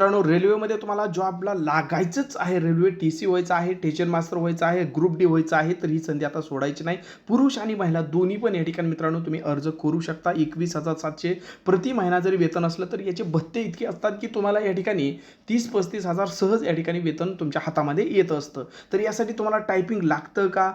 मित्रांनो रेल्वेमध्ये तुम्हाला जॉबला लागायचंच आहे. रेल्वे टी सी व्हायचं आहे टेशन मास्टर व्हायचं आहे ग्रुप डी व्हायचं आहे तर ही संधी आता सोडायची नाही. पुरुष आणि महिला दोन्ही पण या ठिकाणी मित्रांनो तुम्ही अर्ज करू शकता. एकवीस हजार सातशे प्रति महिना जरी वेतन असलं तर याचे भत्ते इतके असतात की तुम्हाला या ठिकाणी तीस पस्तीस हजार सहज या ठिकाणी वेतन तुमच्या हातामध्ये येत असतं. तर यासाठी तुम्हाला टायपिंग लागतं का?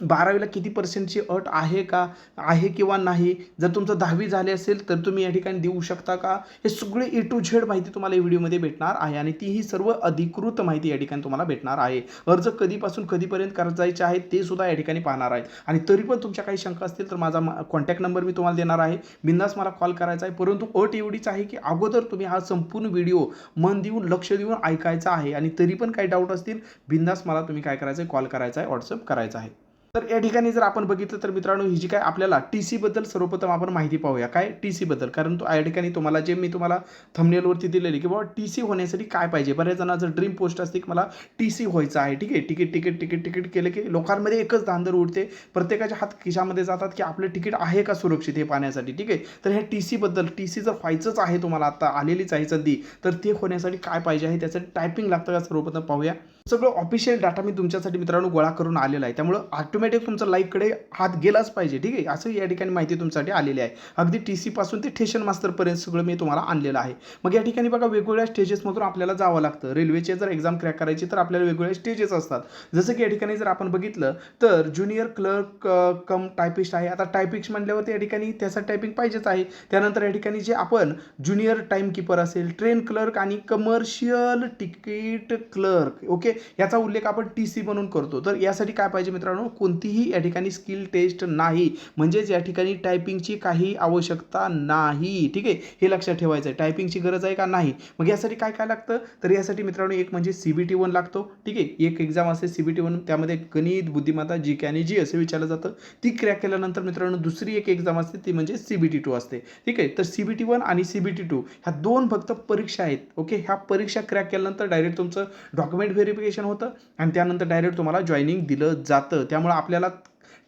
बारावीला किती पर्सेंटची अट आहे का? आहे किंवा नाही? जर तुमचं दहावी झाले असेल तर तुम्ही या ठिकाणी देऊ शकता का? हे सगळे ए टू झेड माहिती तुम्हाला या व्हिडिओमध्ये भेटणार आहे आणि ती ही सर्व अधिकृत माहिती या ठिकाणी तुम्हाला भेटणार आहे. अर्ज कधीपासून कधीपर्यंत करायचे आहे ते सुद्धा या ठिकाणी पाहणार आहे. आणि तरी पण तुमच्या काही शंका असतील तर माझा कॉन्टॅक्ट नंबर मी तुम्हाला देणार आहे. बिंदास मला कॉल करायचा आहे. परंतु अट एवढीच आहे की अगोदर तुम्ही हा संपूर्ण व्हिडिओ मन देऊन लक्ष देऊन ऐकायचा आहे. आणि तरी पण काही डाऊट असतील बिंदास मला तुम्ही काय करायचं आहे कॉल करायचा आहे व्हॉट्सअप करायचा आहे. तर या ठिकाणी जर आपण बघितलं तर मित्रांनो ही जी काय आपल्याला टी सीबद्दल सर्वप्रथम आपण माहिती पाहूया. काय टी सीबद्दल कारण तो या ठिकाणी तुम्हाला जे मी तुम्हाला थंबनेलवरती दिलेली की बाबा टी सी होण्यासाठी काय पाहिजे? बऱ्याच जणांचं ड्रीम पोस्ट असते की मला टी सी व्हायचं आहे ठीक आहे? तिकीट तिकीट तिकीट तिकीट केलं की लोकांमध्ये एकच धांदर उडते. प्रत्येकाच्या हात खिशामध्ये जातात की आपलं तिकीट आहे का सुरक्षित हे पाहण्यासाठी ठीक आहे? तर ह्या टी सीबद्दल टी सी जर व्हायचंच आहे तुम्हाला आता आलेलीच आहे संधी तर ते होण्यासाठी काय पाहिजे आहे? त्यासाठी टायपिंग लागतं का? सर्वप्रथम पाहूया. सगळं ऑफिशियल डाटा मी तुमच्यासाठी मित्रांनो गोळा करून आलेला आहे. त्यामुळं ऑटोमॅटिक तुमचा लाईककडे हात गेलाच पाहिजे ठीक आहे? असं या ठिकाणी माहिती तुमच्यासाठी आलेली आहे. अगदी टी सीपासून ते ठेशन मास्टरपर्यंत सगळं मी तुम्हाला आणलेलं आहे. मग या ठिकाणी बघा वेगवेगळ्या स्टेजेसमधून आपल्याला जावं लागतं. रेल्वेचे जर एक्झाम क्रॅक करायची तर आपल्याला वेगवेगळ्या स्टेजेस असतात. जसं की या ठिकाणी जर आपण बघितलं तर ज्युनियर क्लर्क कम टायपिस्ट आहे. आता टायपिस्ट म्हणल्यावर या ठिकाणी त्यासाठी टायपिंग पाहिजेच आहे. त्यानंतर या ठिकाणी जे आपण ज्युनियर टाईमकीपर असेल ट्रेन क्लर्क आणि कमर्शियल तिकीट क्लर्क ओके याचा उल्लेख आपण टी सी म्हणून करतो. तर यासाठी काय पाहिजे मित्रांनो? कोणतीही या ठिकाणी स्किल टेस्ट नाही. म्हणजेच या ठिकाणी टायपिंगची काही आवश्यकता नाही. ठीक आहे? हे लक्षात ठेवायचं आहे. टायपिंगची गरज आहे का? नाही. मग यासाठी काय काय लागतं? तर यासाठी मित्रांनो एक म्हणजे सी बी टी वन लागतो. ठीक आहे? एक एक्झाम असते सी बी टी वन त्यामध्ये गणित बुद्धिमत्ता जी के आणि जी असं विचारलं जातं. ती क्रॅक केल्यानंतर मित्रांनो दुसरी एक एक्झाम असते. ती म्हणजे सी बी टी टू असते. ठीक आहे? तर सी बी टी वन आणि सी बी टी टू ह्या दोन फक्त परीक्षा आहेत. ओके? ह्या परीक्षा क्रॅक केल्यानंतर डायरेक्ट तुमचं डॉक्युमेंट व्हेरिफिकेशन होतं आणि त्यानंतर डायरेक्ट तुम्हाला जॉईनिंग दिलं जातं. त्यामुळे आपल्याला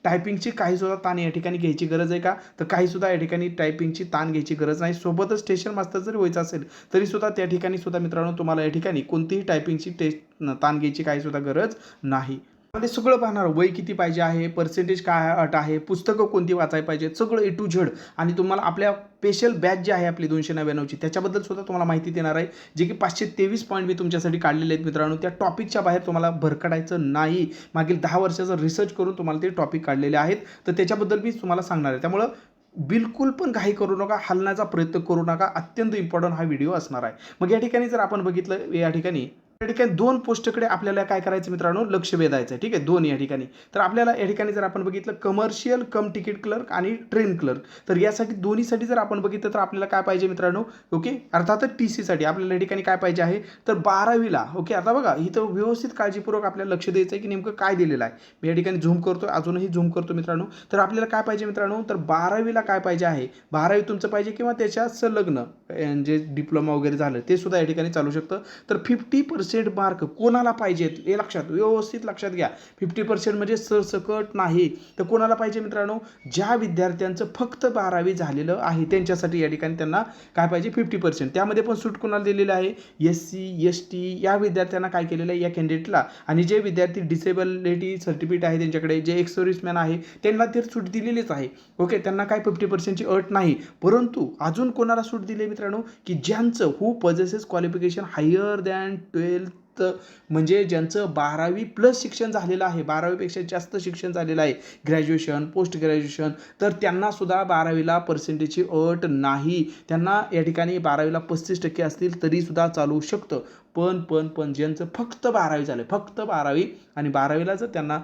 टायपिंगची काहीसुद्धा ताण या ठिकाणी घ्यायची गरज आहे का? तर काहीसुद्धा या ठिकाणी टायपिंगची ताण घ्यायची गरज नाही. सोबतच स्टेशन मास्टर जर व्हायचं असेल तरीसुद्धा त्या ठिकाणी सुद्धा मित्रांनो तुम्हाला या ठिकाणी कोणतीही टायपिंगची टेस्ट ताण घ्यायची काहीसुद्धा गरज नाही. मध्ये सगळं पाहणार. वय किती पाहिजे आहे? पर्सेंटेज काय अट आहे? पुस्तकं कोणती वाचायला पाहिजे? सगळं ए टू झेड आणि तुम्हाला आपल्या स्पेशल बॅच जी आहे आपली दोनशे नव्याण्णवची त्याच्याबद्दल सुद्धा तुम्हाला माहिती देणार आहे. जे की पाचशे तेवीस पॉईंट मी तुमच्यासाठी काढलेले आहेत मित्रांनो त्या टॉपिकच्या बाहेर तुम्हाला भरकडायचं नाही. मागील दहा वर्षाचं रिसर्च करून तुम्हाला ते टॉपिक काढलेले आहेत. तर त्याच्याबद्दल मी तुम्हाला सांगणार आहे. त्यामुळं बिलकुल पण काही करू नका हलण्याचा प्रयत्न करू नका. अत्यंत इम्पॉर्टंट हा व्हिडिओ असणार आहे. मग या ठिकाणी जर आपण बघितलं या ठिकाणी या ठिकाणी दोन पोस्टकडे आपल्याला काय करायचं मित्रांनो? लक्ष वेधायचं आहे ठीक आहे? दोन या ठिकाणी. तर आपल्याला या ठिकाणी जर आपण बघितलं कमर्शियल कम तिकीट क्लर्क आणि ट्रेन क्लर्क तर यासाठी दोन्हीसाठी जर आपण बघितलं तर आपल्याला काय पाहिजे मित्रांनो? ओके? अर्थातच टी सीसाठी आपल्याला या ठिकाणी काय पाहिजे आहे? तर बारावीला. ओके? आता बघा इथं व्यवस्थित काळजीपूर्वक आपल्याला लक्ष द्यायचं आहे की नेमकं काय दिलेलं आहे. मी या ठिकाणी झूम करतो अजूनही झूम करतो मित्रांनो. तर आपल्याला काय पाहिजे मित्रांनो? तर बारावीला काय पाहिजे आहे? बारावी तुमचं पाहिजे किंवा त्याच्या संलग्न जे डिप्लोमा वगैरे झालं ते सुद्धा या ठिकाणी चालू शकतं. तर फिफ्टी पर्सेंट मार्क कोणाला पाहिजेत? हे लक्षात व्यवस्थित लक्षात घ्या. फिफ्टी पर्सेंट म्हणजे सरसकट नाही. तर कोणाला पाहिजे मित्रांनो? ज्या विद्यार्थ्यांचं फक्त बारावी झालेलं आहे त्यांच्यासाठी या ठिकाणी त्यांना काय पाहिजे? फिफ्टी पर्सेंट त्यामध्ये पण सूट कोणाला दिलेलं आहे? एस सी एस टी या विद्यार्थ्यांना काय केलेलं आहे? या कॅन्डिडेटला आणि जे विद्यार्थी डिसेबिलिटी सर्टिफिकेट आहे त्यांच्याकडे जे एक्स सर्व्हिसमॅन आहे त्यांना ते सूट दिलेलीच आहे. ओके त्यांना काय फिफ्टी पर्सेंटची अट नाही. परंतु अजून कोणाला सूट दिली मित्रांनो? की ज्यांचं who possesses qualification higher than twelfth म्हणजे ज्यांचं बारावी प्लस शिक्षण झालेलं आहे बारावीपेक्षा जास्त शिक्षण झालेलं आहे ग्रॅज्युएशन पोस्ट ग्रॅज्युएशन तर त्यांनासुद्धा बारावीला पर्सेंटेजची अट नाही. त्यांना या ठिकाणी बारावीला पस्तीस टक्के असतील तरीसुद्धा चालू शकतं. पण पण पण ज्यांचं फक्त बारावी झालं फक्त बारावी आणि बारावीला जर त्यांना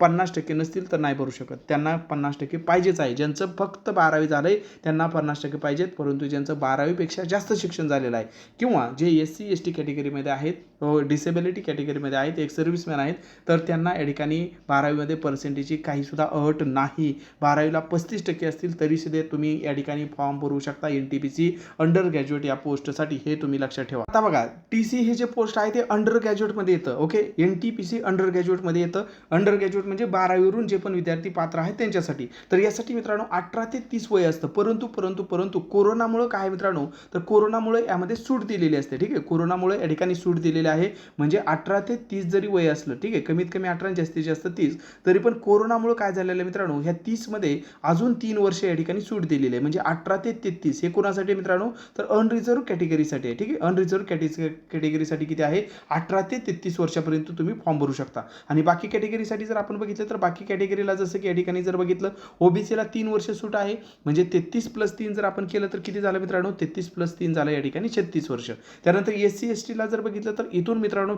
पन्नास टक्के नसतील तर नाही भरू शकत. त्यांना पन्नास टक्के पाहिजेच आहे. ज्यांचं फक्त बारावी झालं आहे त्यांना पन्नास टक्के पाहिजेत परंतु ज्यांचं बारावीपेक्षा जास्त शिक्षण झालेलं आहे किंवा जे एस सी एस टी कॅटेगरीमध्ये आहेत हो, डिसेबिलिटी कॅटेगरीमध्ये आहेत एक सर्व्हिसमॅन आहेत तर त्यांना या ठिकाणी बारावीमध्ये पर्सेंटेजची काहीसुद्धा अट नाही. बारावीला पस्तीस टक्के असतील तरीसुद्धा तुम्ही या ठिकाणी फॉर्म भरू शकता. N T P C undergraduate या पोस्टसाठी हे तुम्ही लक्षात ठेवा. आता बघा टी सी हे जे पोस्ट आहे ते अंडर ग्रॅज्युएटमध्ये येतं okay N T P C under ग्रॅज्युएटमध्ये येतं. अंडर ग्रॅज्युएट म्हणजे बारावीवरून जे पण विद्यार्थी पात्र आहेत त्यांच्यासाठी. तर यासाठी मित्रांनो अठरा ते तीस वय असतं. परंतु परंतु परंतु कोरोनामुळं काय मित्रांनो? तर कोरोनामुळे यामध्ये सूट दिलेली असते ठीक आहे? कोरोनामुळे या ठिकाणी सूट दिलेली आहे. म्हणजे अठरा ते तीस जरी वय असलं ठीक आहे? कमीत कमी अठरा जास्तीत जास्त तीस तरी पण कोरोनामुळे काय झालेलं आहे मित्रांनो? ह्या तीसमध्ये अजून तीन वर्ष या ठिकाणी सूट दिलेली आहे. म्हणजे अठरा ते तेहतीस हे कोणासाठी मित्रांनो? तर अनरिझर्व कॅटेगरीसाठी आहे ठीक आहे? अनरिझर्व कॅटेगरी कॅटेगरीसाठी किती आहे? अठरा ते तेहतीस वर्षापर्यंत तुम्ही फॉर्म भरू शकता. आणि बाकी कॅटेगरीसाठी जर आपण आपण बघितलं तर बाकी कॅटेगरीला जसं की या ठिकाणी जर बघितलं ओबीसीला तीन वर्ष सूट आहे. म्हणजे तेहतीस प्लस तीन जर आपण केलं तर किती झालं मित्रांनो? तेहतीस प्लस तीन झालं या ठिकाणी छत्तीस वर्ष. त्यानंतर एस सी एस टीला जर बघितलं तर इथून मित्रांनो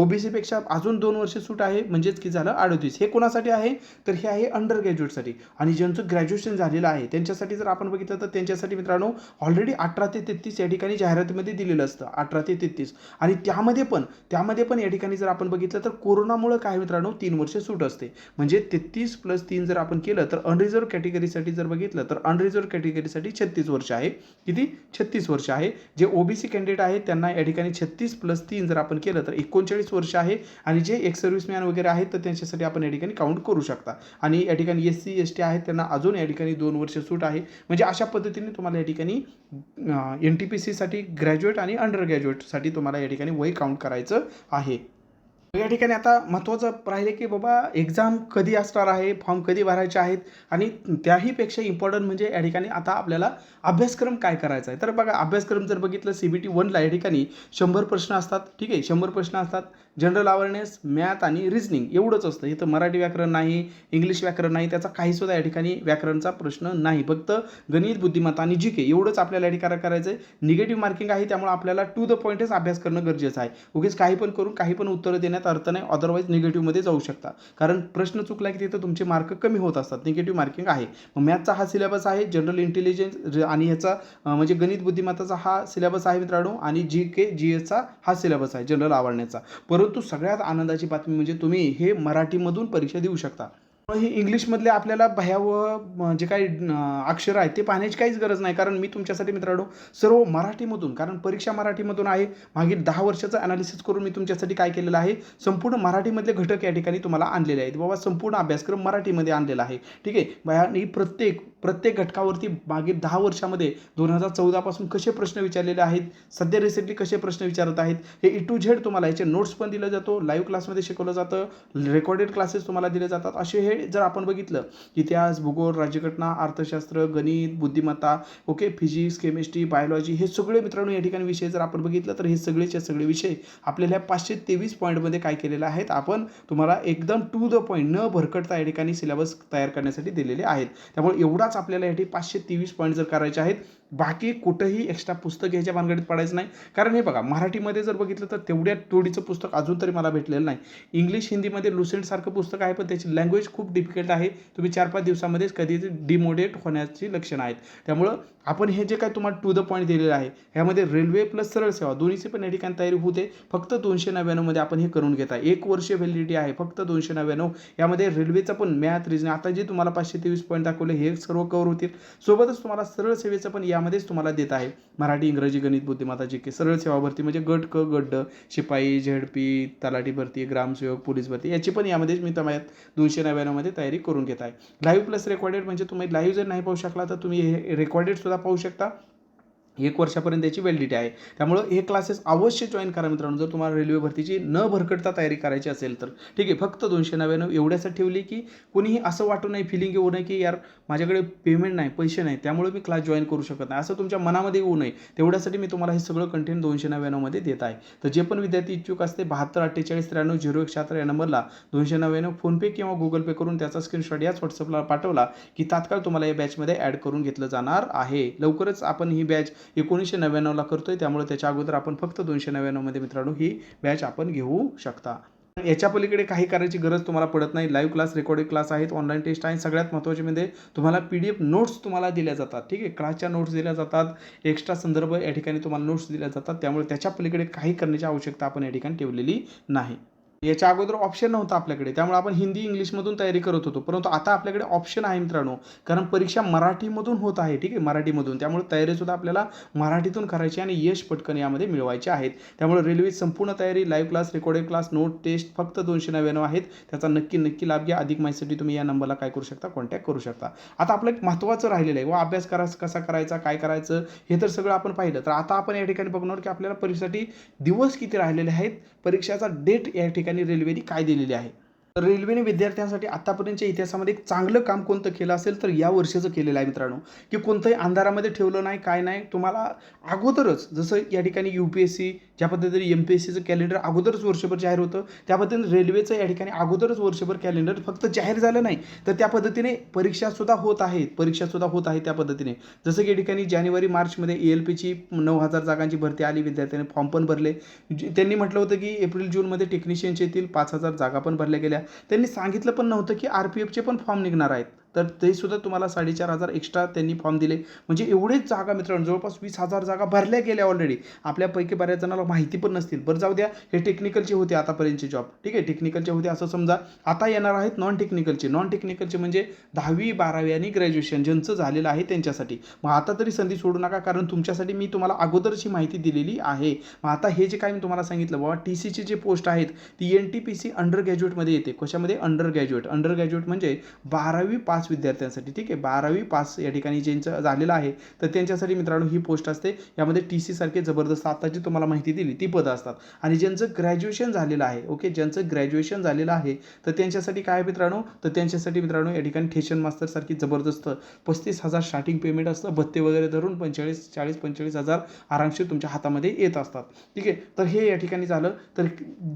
ओबीसीपेक्षा अजून दोन वर्ष सूट आहे. म्हणजेच की झालं अडतीस. हे कोणासाठी आहे? तर हे आहे अंडर ग्रॅज्युएटसाठी आणि ज्यांचं ग्रॅज्युएशन झालेलं आहे त्यांच्यासाठी जर आपण बघितलं तर त्यांच्यासाठी मित्रांनो ऑलरेडी अठरा ते तेहतीस या ठिकाणी जाहिरातीमध्ये दिलेलं असतं. अठरा ते तेहतीस. आणि त्यामध्ये पण त्यामध्ये पण या ठिकाणी जर आपण बघितलं तर कोरोनामुळं काय मित्रांनो? तीन वर्ष सूट असते. म्हणजे तेहतीस प्लस तीन जर आपण केलं तर अनरिझर्व कॅटेगरीसाठी जर बघितलं तर अनरिझर्व कॅटेगरीसाठी छत्तीस वर्ष आहे. किती? छत्तीस वर्ष आहे. जे ओबीसी कॅन्डिडेट आहेत त्यांना या ठिकाणी छत्तीस प्लस तीन जर आपण केलं तर एकोणचाळीस वर्ष आहे. आणि जे एक्स सर्व्हिसमॅन वगैरे आहेत तर त्यांच्यासाठी आपण या ठिकाणी काउंट करू शकता. आणि या ठिकाणी एस सी एस टी आहेत त्यांना अजून या ठिकाणी दोन वर्ष सूट आहे. म्हणजे अशा पद्धतीने तुम्हाला या ठिकाणी एन टी पी सीसाठी ग्रॅज्युएट आणि अंडर ग्रॅज्युएटसाठी तुम्हाला या ठिकाणी वय काउंट करायचं आहे. या ठिकाणी आता महत्त्वाचं राहिले की बाबा एक्झाम कधी असणार आहे फॉर्म कधी भरायचे आहेत आणि त्याहीपेक्षा इम्पॉर्टंट म्हणजे या ठिकाणी आता आपल्याला अभ्यासक्रम काय करायचा आहे. तर बघा अभ्यासक्रम जर बघितलं सी बी टी वनला या ठिकाणी शंभर प्रश्न असतात. ठीक आहे शंभर प्रश्न असतात. जनरल अवेअरनेस मॅथ आणि रिझनिंग एवढंच असतं. इथं मराठी व्याकरण नाही इंग्लिश व्याकरण नाही त्याचा काहीसुद्धा या ठिकाणी व्याकरणचा प्रश्न नाही. फक्त गणित बुद्धिमत्ता आणि जी के एवढंच आपल्याला या ठिकाणी करायचं आहे. निगेटिव्ह मार्किंग आहे त्यामुळे आपल्याला टू द पॉईंटच अभ्यास करणं गरजेचं आहे. उगीच काही पण करून काही पण उत्तरं देण्यात अर्थ नाही अदरवाईज निगेटिव्हमध्ये जाऊ शकता. कारण प्रश्न चुकला की तिथं तुमचे मार्क कमी होत असतात निगेटिव्ह मार्किंग आहे. मग मॅथचा हा सिलेबस आहे जनरल इंटेलिजन्स आणि ह्याचा म्हणजे गणित बुद्धिमत्ताचा हा सिलेबस आहे मित्रांनो आणि जी के जी एसचा हा सिलेबस आहे जनरल आवडण्याचा. परंतु सगळ्यात आनंदाची बातमी म्हणजे तुम्ही हे मराठीमधून परीक्षा देऊ शकता. हे इंग्लिशमधले आपल्याला भयावह जे काही अक्षर आहेत ते पाहण्याची काहीच गरज नाही. कारण मी तुमच्यासाठी मित्रांनो सर्व मराठीमधून कारण परीक्षा मराठीमधून आहे. मागील दहा वर्षाचं अनालिसिस करून मी तुमच्यासाठी काय केलेलं आहे? संपूर्ण मराठीमधले घटक या ठिकाणी तुम्हाला आणलेले आहेत. बाबा संपूर्ण अभ्यासक्रम मराठीमध्ये आणलेला आहे. ठीक आहे? बया- ही प्रत्येक प्रत्येक घटकावरती मागील दहा वर्षामध्ये दोन हजार चौदापासून कसे प्रश्न विचारलेले आहेत सध्या रिसेंटली कसे प्रश्न विचारत आहेत हे ई टू झेड तुम्हाला याचे नोट्स पण दिलं जातो लाईव्ह क्लासमध्ये शिकवलं जातं रेकॉर्डेड क्लासेस तुम्हाला दिले जातात. असे हे जर आपण बघितलं इतिहास भूगोल राज्यघटना अर्थशास्त्र गणित बुद्धिमत्ता ओके फिजिक्स केमिस्ट्री बायोलॉजी हे सगळे मित्रांनो या ठिकाणी विषय जर आपण बघितलं तर हे सगळेचे सगळे विषय आपल्याला ह्या पाचशे तेवीस पॉईंटमध्ये काय केलेले आहेत आपण तुम्हाला एकदम टू द पॉईंट न भरकटता या ठिकाणी सिलेबस तयार करण्यासाठी दिलेले आहेत. त्यामुळे एवढा आपल्याला या पाचशे तेवीस पॉईंट जर करायचे आहेत बाकी कुठंही एक्स्ट्रा पुस्तक घ्यायच्या भानगडीत पडायचं नाही. कारण हे बघा मराठीमध्ये जर बघितलं तर तेवढ्या तोडीचं पुस्तक अजून तरी मला भेटलेलं नाही. इंग्लिश हिंदीमध्ये लुसेंटसारखं पुस्तक आहे पण त्याची लँग्वेज खूप डिफिकल्ट आहे. तुम्ही चार पाच दिवसामध्येच कधी डिमोडेट होण्याची लक्षणं आहेत. त्यामुळं आपण हे जे काय तुम्हाला टू द पॉईंट दिलेलं आहे ह्यामध्ये रेल्वे प्लस सरळ सेवा दोन्हीची पण या ठिकाणी तयारी होते. फक्त दोनशे नव्याण्णवमध्ये आपण हे करून घेता एक वर्ष व्हॅलिडिटी आहे फक्त दोनशे नव्याण्णव. यामध्ये रेल्वेचं पण मॅथ रिजनिंग आता जे तुम्हाला पाचशे तेवीस पॉईंट दाखवले हे सर्व कवर होतील. सोबतच तुम्हाला सरळ सेवेचं पण या यामध्येच तुम्हाला देत आहे. मराठी इंग्रजी गणित बुद्धिमत्ता जी के सरळ सेवा भरती म्हणजे गट क गड्ड शिपाई झेडपी तलाठी भरती ग्रामसेवक पोलीस भरती याची पण यामध्येच मी तुम्हाला दोनशे नव्याण्णवमध्ये तयारी करून घेत आहे. लाईव्ह प्लस रेकॉर्डेड म्हणजे तुम्ही लाईव्ह जर नाही पाहू शकला तर तुम्ही हे रेकॉर्डेडसुद्धा पाहू शकता. एक वर्षापर्यंत याची व्हॅलिडिटी आहे. त्यामुळं हे क्लासेस अवश्य जॉईन करा मित्रांनो. जर तुम्हाला रेल्वे भरतीची न भरकटता तयारी करायची असेल तर. ठीक आहे फक्त दोनशे नव्याण्णव एवढ्यासाठी ठेवली की कोणीही असं वाटू नये फिलिंग येऊ नये की यार माझ्याकडे पेमेंट नाही पैसे नाही त्यामुळे मी क्लास जॉईन करू शकत नाही. असं तुमच्या मनामध्ये येऊ नये. तेवढ्यासाठी मी तुम्हाला हे सगळं कंटेंट दोनशे नव्याण्णवमध्ये देत आहे. तर जे पण विद्यार्थी इच्छुक असते बहात्तर अठ्ठेचाळीस त्र्याण्णव झिरो एक शहात्तर या नंबरला दोनशे नव्याण्णव फोनपे किंवा गुगल पे करून त्याचा स्क्रीनशॉट याच व्हॉट्सअपला पाठवला की तात्काळ तुम्हाला या बॅचमध्ये ॲड करून घेतलं जाणार आहे. लवकरच आपण ही बॅच एकोणीसशे नव्याण्णवला करतोय. त्यामुळे त्याच्या अगोदर आपण फक्त दोनशे नव्याण्णवमध्ये मित्रांनो ही बॅच आपण घेऊ शकता. याच्या पलीकडे काही करायची गरज तुम्हाला पडत नाही. लाईव्ह क्लास रेकॉर्डेड क्लास आहेत ऑनलाईन टेस्ट आहे सगळ्यात महत्त्वाचे म्हणजे तुम्हाला पी डी एफ नोट्स तुम्हाला दिल्या जातात. ठीक आहे? क्लासच्या नोट्स दिल्या जातात. एक्स्ट्रा संदर्भ या ठिकाणी तुम्हाला नोट्स दिल्या जातात. त्यामुळे त्याच्या पलीकडे काही करण्याची आवश्यकता आपण या ठिकाणी ठेवलेली नाही. याच्या अगोदर ऑप्शन नव्हता आपल्याकडे. त्यामुळे आपण हिंदी इंग्लिशमधून तयारी करत होतो. परंतु आता आपल्याकडे ऑप्शन आहे मित्रांनो. कारण परीक्षा मराठीमधून होत आहे ठीक आहे? मराठीमधून. त्यामुळे तयारीसुद्धा आपल्याला मराठीतून करायची आणि यश पटकन यामध्ये मिळवायचे आहेत. त्यामुळे रेल्वे संपूर्ण तयारी live class recorded class note test फक्त दोनशे नव्याण्णव आहेत. त्याचा नक्की नक्की लाभ घ्या. अधिक माहितीसाठी तुम्ही या नंबरला काय करू शकता कॉन्टॅक्ट करू शकता. आता आपलं एक महत्त्वाचं राहिलेलं आहे. व अभ्यास करा कसा करायचा काय करायचं हे तर सगळं आपण पाहिलं. तर आता आपण या ठिकाणी बघणार की आपल्याला परीक्षेसाठी दिवस किती राहिलेले आहेत? परीक्षाचा डेट या ठिकाणी रेल्वेने काय दिलेली आहे? तर रेल्वेने विद्यार्थ्यांसाठी आतापर्यंतच्या इतिहासामध्ये एक चांगलं काम कोणतं केलं असेल तर या वर्षीचं केलेलं आहे मित्रांनो. की कोणतंही अंधारामध्ये ठेवलं नाही काय नाही तुम्हाला अगोदरच जसं या ठिकाणी यू पी एस सी ज्या पद्धतीने एम पी एस सीचं कॅलेंडर अगोदरच वर्षभर जाहीर होतं त्या पद्धतीने रेल्वेचं या ठिकाणी अगोदरच वर्षभर कॅलेंडर फक्त जाहीर झालं नाही. तर त्या पद्धतीने परीक्षासुद्धा होत आहेत परीक्षासुद्धा होत आहे त्या पद्धतीने. जसं की या ठिकाणी जानेवारी मार्चमध्ये ए एल पीची नऊ हजार जागांची भरती आली विद्यार्थ्यांनी फॉर्म पण भरले. जे- त्यांनी म्हटलं होतं की एप्रिल जूनमध्ये टेक्निशियनचे येतील पाच हजार जागा पण भरल्या गेल्या. त्यांनी सांगितलं पण नव्हतं की आर पी एफचे पण फॉर्म निघणार आहेत. तर ते सुद्धा तुम्हाला साडेचार हजार एक्स्ट्रा त्यांनी फॉर्म दिले. म्हणजे एवढेच जागा मित्रांनो जवळपास वीस हजार जागा भरल्या गेल्या ऑलरेडी आपल्यापैकी बऱ्याच जणांना माहिती पण नसतील. बरं जाऊ द्या. हे टेक्निकलचे होते आतापर्यंतचे जॉब ठीक आहे? टेक्निकलचे होते असं समजा. आता येणार आहेत नॉन टेक्निकलचे नॉन टेक्निकलचे म्हणजे दहावी बारावी आणि ग्रॅज्युएशन ज्यांचं झालेलं आहे त्यांच्यासाठी. मग आता तरी संधी सोडू नका कारण तुमच्यासाठी मी तुम्हाला अगोदरची माहिती दिलेली आहे. मग आता हे जे काय मी तुम्हाला सांगितलं बाबा टी सीची जे पोस्ट आहेत. ती N T P C under ग्रॅज्युएटमध्ये येते. कशामध्ये? अंडर ग्रॅज्युएट अंडर ग्रॅज्युएट म्हणजे बारावी पास विद्यार्थ्यांसाठी ठीक आहे? बारावी पास या ठिकाणी ज्यांचं झालेलं आहे तर त्यांच्यासाठी मित्रांनो ही पोस्ट असते. यामध्ये टी सी सारखे जबरदस्त आताची तुम्हाला माहिती दिली ती पदं असतात. आणि ज्यांचं ग्रॅज्युएशन झालेलं आहे ओके? ज्यांचं ग्रॅज्युएशन झालेलं आहे तर त्यांच्यासाठी काय मित्रांनो? तर त्यांच्यासाठी मित्रांनो या ठिकाणी ठेशन मास्तरसारखी जबरदस्त पस्तीस हजार स्टार्टिंग पेमेंट असतं. भत्ते वगैरे धरून पंचेचाळीस चाळीस पंचेचाळीस हजार आरामशीर तुमच्या हातामध्ये येत असतात. ठीक आहे? तर हे या ठिकाणी झालं. तर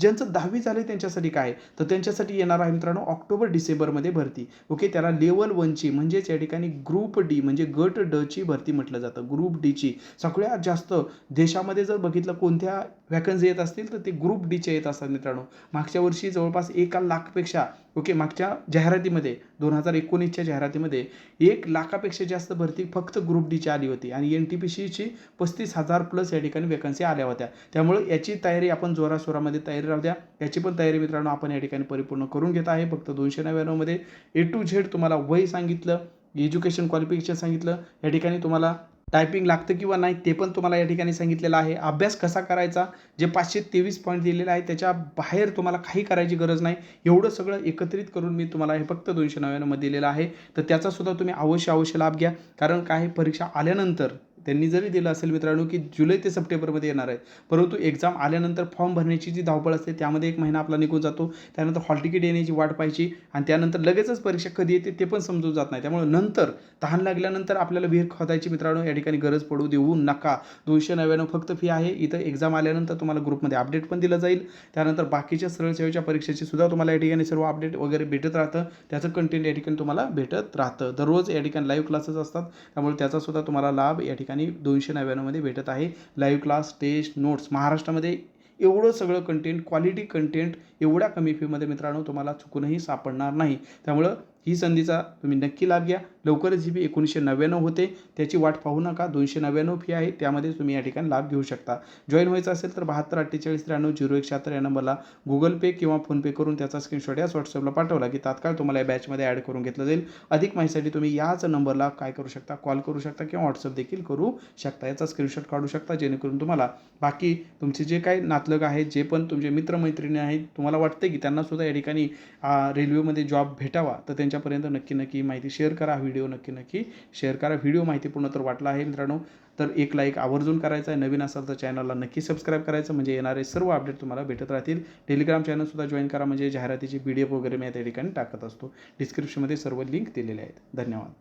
ज्यांचं दहावी झालं त्यांच्यासाठी काय? तर त्यांच्यासाठी येणार आहे मित्रांनो ऑक्टोबर डिसेंबरमध्ये भरती. ओके? त्याला लेवल वनची म्हणजेच या ठिकाणी ग्रुप डी म्हणजे गट डची भरती म्हटलं जातं. ग्रुप डीची सगळ्यात जास्त देशामध्ये जर बघितलं कोणत्या वॅकन्सी येत असतील तर ते ग्रुप डीचे येत असतात मित्रांनो. मागच्या वर्षी जवळपास एका लाखपेक्षा ओके मागच्या जाहिरातीमध्ये दोन हजार एकोणीसच्या जाहिरातीमध्ये एक लाखापेक्षा जास्त भरती फक्त ग्रुप डीची आली होती आणि एन टी पी सीची पस्तीस हजार प्लस या ठिकाणी वेकन्सी आल्या होत्या. त्यामुळे याची तयारी आपण जोराशोरामध्ये तयारी राहू द्या. याची पण तयारी मित्रांनो आपण या ठिकाणी परिपूर्ण करून घेत आहे. फक्त दोनशे नव्याण्णवमध्ये ए टू झेड तुम्हाला वय सांगितलं एज्युकेशन क्वालिफिकेशन सांगितलं. या ठिकाणी तुम्हाला टायपिंग लागतं किंवा नाही ते पण तुम्हाला या ठिकाणी सांगितलेलं आहे. अभ्यास कसा करायचा? जे पाचशे तेवीस पॉईंट दिलेले आहे त्याच्या बाहेर तुम्हाला काही करायची गरज नाही. एवढं सगळं एकत्रित करून मी तुम्हाला हे फक्त दोनशे नव्याण्णवमध्ये दिलेलं आहे. तर त्याचासुद्धा तुम्ही अवश्य अवश्य लाभ घ्या. कारण काय परीक्षा आल्यानंतर त्यांनी जरी दिलं असेल मित्रांनो की जुलै ते सप्टेंबरमध्ये येणार आहे. परंतु एक्झाम आल्यानंतर फॉर्म भरण्याची जी धावपळ असते त्यामध्ये एक महिना आपला निघून जातो. त्यानंतर हॉल तिकीट येण्याची वाट पाहायची आणि त्यानंतर लगेचच परीक्षा कधी येते ते पण समजून जात नाही. त्यामुळे नंतर तहान लागल्यानंतर आपल्याला विहीर खोदायची मित्रांनो या ठिकाणी गरज पडू देऊ नका. दोनशे नव्याण्णव फक्त फी आहे. इथं एक्झाम आल्यानंतर तुम्हाला ग्रुपमध्ये अपडेट पण दिलं जाईल. त्यानंतर बाकीच्या सरळ सेवेच्या परीक्षेची सुद्धा तुम्हाला या ठिकाणी सर्व अपडेट वगैरे भेटत राहतं. त्याचं कंटेंट या ठिकाणी तुम्हाला भेटत राहतं. दररोज या ठिकाणी लाईव्ह क्लासेस असतात. त्यामुळे त्याचा सुद्धा तुम्हाला लाभ या ठिकाणी दोनशे नव्याण्णवमध्ये भेटत आहे. लाईव्ह क्लास टेस्ट नोट्स महाराष्ट्रामध्ये एवढं सगळं कंटेंट क्वालिटी कंटेंट एवढ्या कमी फीमध्ये मित्रांनो तुम्हाला चुकूनही सापडणार नाही. त्यामुळं ही संधीचा तुम्ही नक्की लाभ घ्या. लवकरच ही फी एकोणीसशे नव्याण्णव होते. त्याची वाट पाहू नका. दोनशे नव्याण्णव फी आहे. त्यामध्ये तुम्ही या ठिकाणी लाभ घेऊ शकता. जॉईन व्हायचं असेल तर बहात्तर अठ्ठेचाळीस त्र्याण्णव झिरो एक शहात्तर या नंबरला गुगल पे किंवा फोनपे करून त्याचा स्क्रीनशॉट याच व्हॉट्सअपला पाठवला की तात्काळ तुम्हाला या बॅचमध्ये ॲड करून घेतलं जाईल. अधिक माहितीसाठी तुम्ही याच नंबरला काय करू शकता? कॉल करू शकता किंवा व्हॉट्सअप देखील करू शकता. याचा स्क्रीनशॉट काढू शकता. जेणेकरून तुम्हाला बाकी तुमचे जे काही नातलग आहेत जे पण तुमचे मित्रमैत्रिणी आहेत तुम्हाला वाटते की त्यांना सुद्धा या ठिकाणी रेल्वेमध्ये जॉब भेटावा तर त्यांच्यापर्यंत नक्की नक्की माहिती शेअर करा व्हिडिओ नक्की नक्की शेअर करा. व्हिडिओ माहितीपूर्ण तर वाटला आहे मित्रांनो. तर एक लाईक आवर्जून करायचा आहे. नवीन असाल तर चॅनलला नक्की सबस्क्राईब करायचं. म्हणजे येणारे सर्व अपडेट तुम्हाला भेटत राहतील. टेलिग्राम चॅनलसुद्धा जॉईन करा. म्हणजे जाहिरातीची पी डी एफ वगैरे मी त्या ठिकाणी टाकत असतो. डिस्क्रिप्शनमध्ये सर्व लिंक दिलेले आहेत. धन्यवाद.